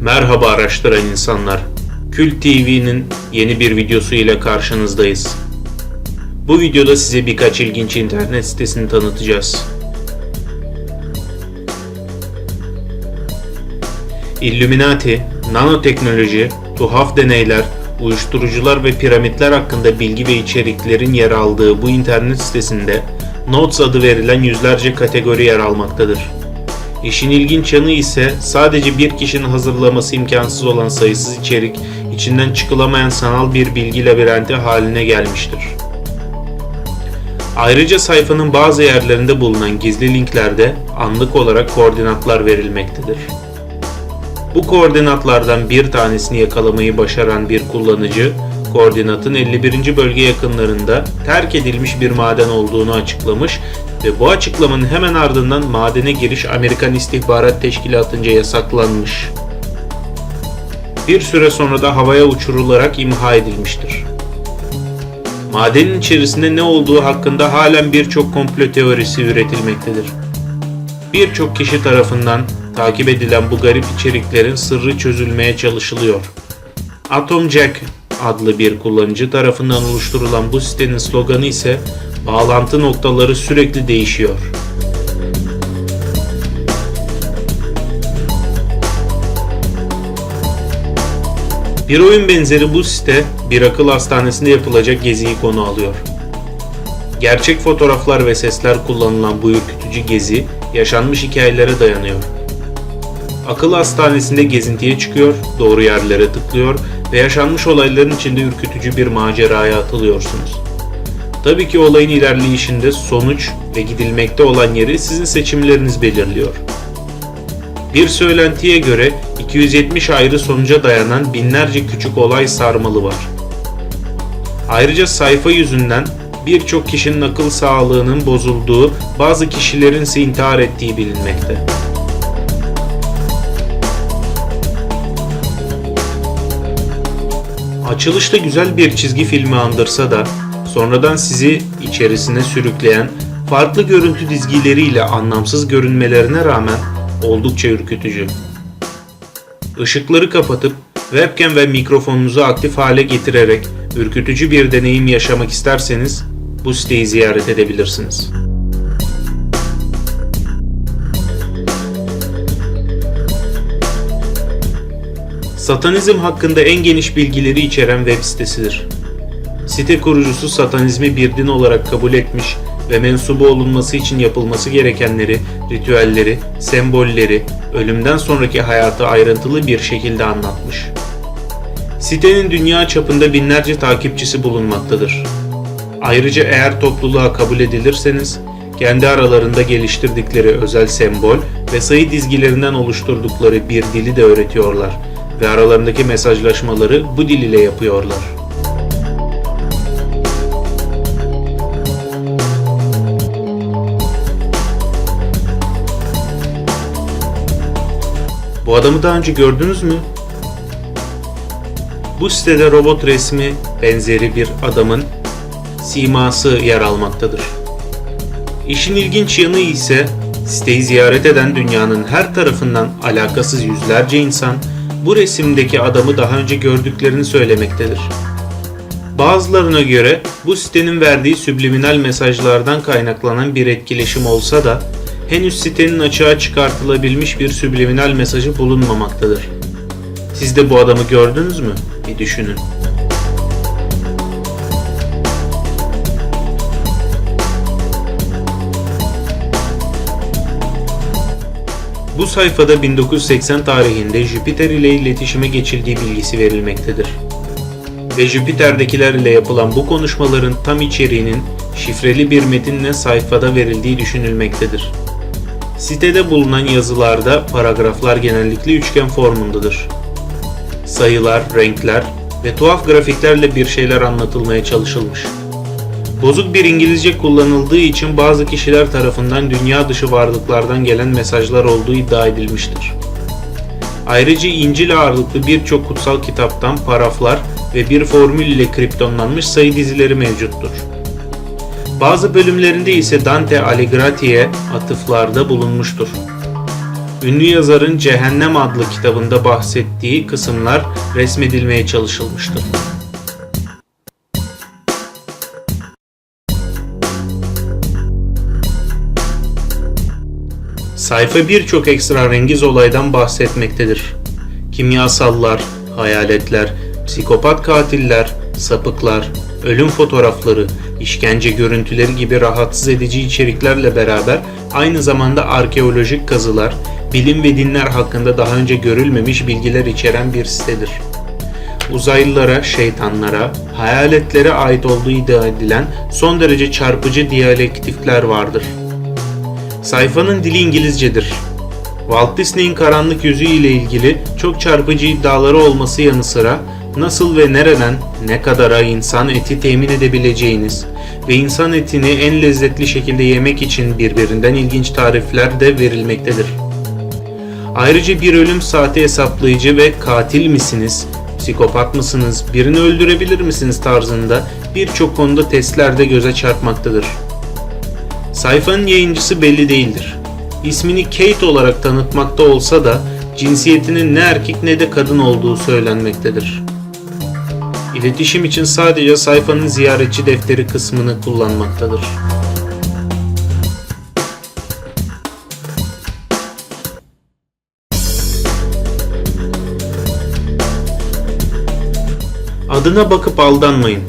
Merhaba araştıran insanlar. Kült TV'nin yeni bir videosu ile karşınızdayız. Bu videoda size birkaç ilginç internet sitesini tanıtacağız. Illuminati, nanoteknoloji, tuhaf deneyler, uyuşturucular ve piramitler hakkında bilgi ve içeriklerin yer aldığı bu internet sitesinde Notes adı verilen yüzlerce kategori yer almaktadır. İşin ilginç yanı ise sadece bir kişinin hazırlaması imkansız olan sayısız içerik içinden çıkılamayan sanal bir bilgi labirenti haline gelmiştir. Ayrıca sayfanın bazı yerlerinde bulunan gizli linklerde anlık olarak koordinatlar verilmektedir. Bu koordinatlardan bir tanesini yakalamayı başaran bir kullanıcı, koordinatın 51. bölge yakınlarında terk edilmiş bir maden olduğunu açıklamış ve bu açıklamanın hemen ardından madene giriş Amerikan İstihbarat Teşkilatı'nca yasaklanmış. Bir süre sonra da havaya uçurularak imha edilmiştir. Madenin içerisinde ne olduğu hakkında halen birçok komplo teorisi üretilmektedir. Birçok kişi tarafından takip edilen bu garip içeriklerin sırrı çözülmeye çalışılıyor. Atom Jack adlı bir kullanıcı tarafından oluşturulan bu sitenin sloganı ise bağlantı noktaları sürekli değişiyor. Bir oyun benzeri bu site bir akıl hastanesinde yapılacak geziyi konu alıyor. Gerçek fotoğraflar ve sesler kullanılan bu ürkütücü gezi yaşanmış hikayelere dayanıyor. Akıl hastanesinde gezintiye çıkıyor, doğru yerlere tıklıyor ve yaşanmış olayların içinde ürkütücü bir maceraya atılıyorsunuz. Tabii ki olayın ilerleyişinde sonuç ve gidilmekte olan yeri sizin seçimleriniz belirliyor. Bir söylentiye göre 270 ayrı sonuca dayanan binlerce küçük olay sarmalı var. Ayrıca sayfa yüzünden birçok kişinin akıl sağlığının bozulduğu, bazı kişilerin ise intihar ettiği bilinmekte. Açılışta güzel bir çizgi filmi andırsa da sonradan sizi içerisine sürükleyen farklı görüntü dizgileriyle anlamsız görünmelerine rağmen oldukça ürkütücü. Işıkları kapatıp webcam ve mikrofonunuzu aktif hale getirerek ürkütücü bir deneyim yaşamak isterseniz bu siteyi ziyaret edebilirsiniz. Satanizm hakkında en geniş bilgileri içeren web sitesidir. Site kurucusu satanizmi bir din olarak kabul etmiş ve mensubu olunması için yapılması gerekenleri, ritüelleri, sembolleri, ölümden sonraki hayatı ayrıntılı bir şekilde anlatmış. Sitenin dünya çapında binlerce takipçisi bulunmaktadır. Ayrıca eğer topluluğa kabul edilirseniz, kendi aralarında geliştirdikleri özel sembol ve sayı dizgilerinden oluşturdukları bir dili de öğretiyorlar ve aralarındaki mesajlaşmaları bu dil ile yapıyorlar. Bu adamı daha önce gördünüz mü? Bu sitede robot resmi benzeri bir adamın siması yer almaktadır. İşin ilginç yanı ise siteyi ziyaret eden dünyanın her tarafından alakasız yüzlerce insan bu resimdeki adamı daha önce gördüklerini söylemektedir. Bazılarına göre bu sitenin verdiği subliminal mesajlardan kaynaklanan bir etkileşim olsa da henüz sitenin açığa çıkartılabilmiş bir subliminal mesajı bulunmamaktadır. Siz de bu adamı gördünüz mü? Bir düşünün. Bu sayfada 1980 tarihinde Jüpiter ile iletişime geçildiği bilgisi verilmektedir. Ve Jüpiter'dekiler ile yapılan bu konuşmaların tam içeriğinin şifreli bir metinle sayfada verildiği düşünülmektedir. Sitede bulunan yazılarda paragraflar genellikle üçgen formundadır. Sayılar, renkler ve tuhaf grafiklerle bir şeyler anlatılmaya çalışılmış. Bozuk bir İngilizce kullanıldığı için bazı kişiler tarafından dünya dışı varlıklardan gelen mesajlar olduğu iddia edilmiştir. Ayrıca İncil ağırlıklı birçok kutsal kitaptan paraflar ve bir formül ile kriptonlanmış sayı dizileri mevcuttur. Bazı bölümlerinde ise Dante Alligrati'ye atıflarda bulunmuştur. ünlü yazarın Cehennem adlı kitabında bahsettiği kısımlar resmedilmeye çalışılmıştır. Sayfa birçok esrarengiz olaydan bahsetmektedir. Kimyasallar, hayaletler, psikopat katiller, sapıklar, ölüm fotoğrafları, işkence görüntüleri gibi rahatsız edici içeriklerle beraber aynı zamanda arkeolojik kazılar, bilim ve dinler hakkında daha önce görülmemiş bilgiler içeren bir sitedir. Uzaylılara, şeytanlara, hayaletlere ait olduğu iddia edilen son derece çarpıcı diyalektikler vardır. Sayfanın dili İngilizcedir. Walt Disney'in karanlık yüzü ile ilgili çok çarpıcı iddiaları olması yanı sıra nasıl ve nereden ne kadara insan eti temin edebileceğiniz ve insan etini en lezzetli şekilde yemek için birbirinden ilginç tarifler de verilmektedir. Ayrıca bir ölüm saati hesaplayıcı ve katil misiniz, psikopat mısınız, birini öldürebilir misiniz tarzında birçok konuda testlerde göze çarpmaktadır. Sayfanın yayıncısı belli değildir. İsmini Kate olarak tanıtmakta olsa da cinsiyetinin ne erkek ne de kadın olduğu söylenmektedir. İletişim için sadece sayfanın ziyaretçi defteri kısmını kullanmaktadır. Adına bakıp aldanmayın.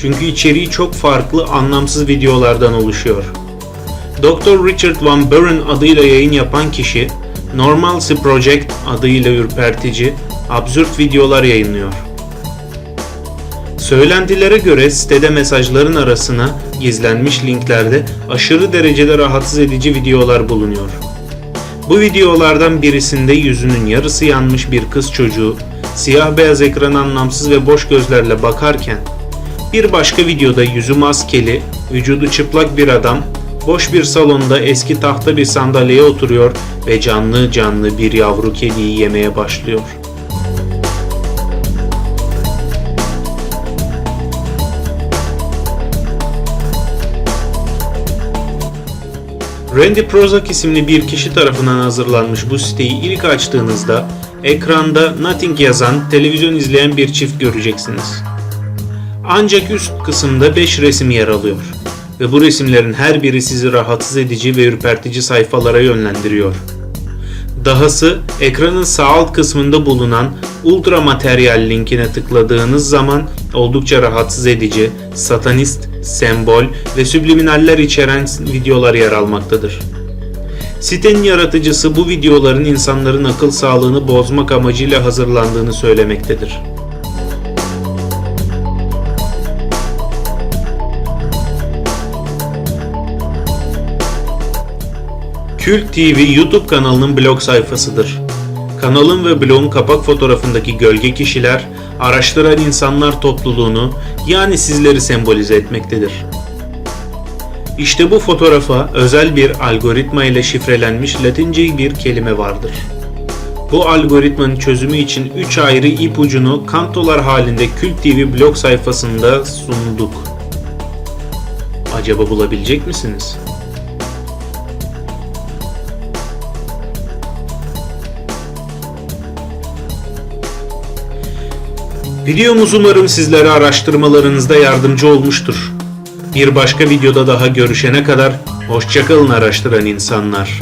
Çünkü içeriği çok farklı, anlamsız videolardan oluşuyor. Dr. Richard Van Buren adıyla yayın yapan kişi, Normalcy Project adıyla ürpertici, absürt videolar yayınlıyor. Söylentilere göre sitede mesajların arasına gizlenmiş linklerde aşırı derecede rahatsız edici videolar bulunuyor. Bu videolardan birisinde yüzünün yarısı yanmış bir kız çocuğu siyah beyaz ekrana anlamsız ve boş gözlerle bakarken bir başka videoda yüzü maskeli, vücudu çıplak bir adam boş bir salonda eski tahta bir sandalyeye oturuyor ve canlı canlı bir yavru kediyi yemeye başlıyor. Randy Prozac isimli bir kişi tarafından hazırlanmış bu siteyi ilk açtığınızda ekranda Nothing yazan televizyon izleyen bir çift göreceksiniz. Ancak üst kısımda 5 resim yer alıyor ve bu resimlerin her biri sizi rahatsız edici ve ürpertici sayfalara yönlendiriyor. Dahası ekranın sağ alt kısmında bulunan ultra materyal linkine tıkladığınız zaman oldukça rahatsız edici, satanist, sembol ve subliminaller içeren videolar yer almaktadır. Sitenin yaratıcısı bu videoların insanların akıl sağlığını bozmak amacıyla hazırlandığını söylemektedir. Kült TV YouTube kanalının blog sayfasıdır. Kanalın ve blogun kapak fotoğrafındaki gölge kişiler, araştıran insanlar topluluğunu yani sizleri sembolize etmektedir. İşte bu fotoğrafa özel bir algoritma ile şifrelenmiş Latince bir kelime vardır. Bu algoritmanın çözümü için 3 ayrı ipucunu kantolar halinde Kült TV blog sayfasında sunduk. Acaba bulabilecek misiniz? Videomuz umarım sizlere araştırmalarınızda yardımcı olmuştur. Bir başka videoda daha görüşene kadar hoşçakalın araştıran insanlar.